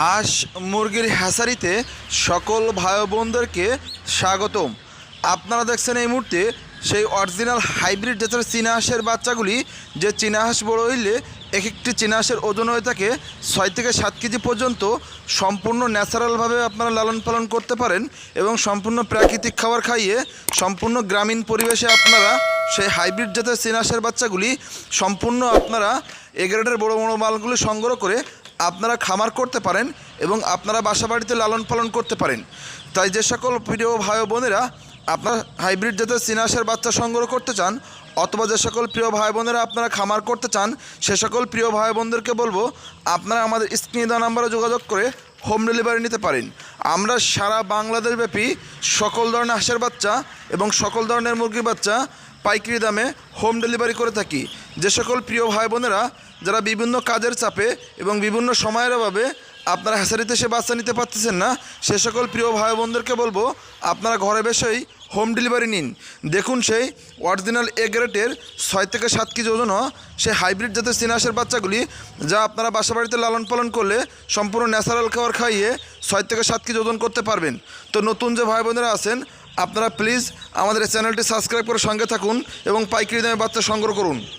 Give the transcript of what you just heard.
হাঁস মুরগির হ্যাসারিতে সকল ভাই বোনদেরকে স্বাগতম। আপনারা দেখছেন এই মুহূর্তে সেই অরিজিনাল হাইব্রিড জাতের চীনা হাঁসের বাচ্চাগুলি, যে চীনা হাঁস বড় হইলে এক একটি চীনা হাঁসের ওজন হয়ে থাকে ছয় থেকে সাত কেজি পর্যন্ত, সম্পূর্ণ ন্যাচারালভাবে আপনারা লালন পালন করতে পারেন এবং সম্পূর্ণ প্রাকৃতিক খাবার খাইয়ে সম্পূর্ণ গ্রামীণ পরিবেশে আপনারা সেই হাইব্রিড জাতের চীনা হাঁসের বাচ্চাগুলি সম্পূর্ণ আপনারা এ গ্রেডের বড়ো বড়ো মালগুলি সংগ্রহ করে আপনারা খামার করতে পারেন এবং আপনারা বাসাবাড়িতে লালন পালন করতে পারেন। তাই যে সকল প্রিয় ভাই বোনেরা আপনার হাইব্রিড জাতের সিনাসের বাচ্চা সংগ্রহ করতে চান, অথবা যে সকল প্রিয় ভাই বোনেরা আপনারা খামার করতে চান, সে সকল প্রিয় ভাই বোনদেরকে বলব, আপনারা আমাদের স্ক্রিনে দেওয়া নাম্বারে যোগাযোগ করে হোম ডেলিভারি নিতে পারেন। আমরা সারা বাংলাদেশ ব্যাপী সকল ধরনের হাঁসের বাচ্চা এবং সকল ধরনের মুরগির বাচ্চা পাইকারি দামে হোম ডেলিভারি করে থাকি। যে সকল প্রিয় ভাই বোনেরা, যারা বিভিন্ন কাজের চাপে এবং বিভিন্ন সময়ের অভাবে আপনারা হ্যাসারিতে সে বাচ্চা নিতে পারতেছেন না, সে সকল প্রিয় ভাই বোনদেরকে বলব, আপনারা ঘরে বসেই হোম ডেলিভারি নিন। দেখুন সেই অরিজিনাল এ গ্রেটের ছয় থেকে সাত কেজি ওজন সেই হাইব্রিড জাতের সিনাসের বাচ্চাগুলি, যা আপনারা বাসা বাড়িতে লালন পালন করলে সম্পূর্ণ ন্যাচারাল খাবার খাইয়ে ছয় থেকে সাত কেজি ওজন করতে পারবেন। তো নতুন যে ভাই বোনেরা আছেন, আপনারা প্লিজ আমাদের চ্যানেলটি সাবস্ক্রাইব করে সঙ্গে থাকুন এবং পাইকারি দামে বাচ্চা সংগ্রহ করুন।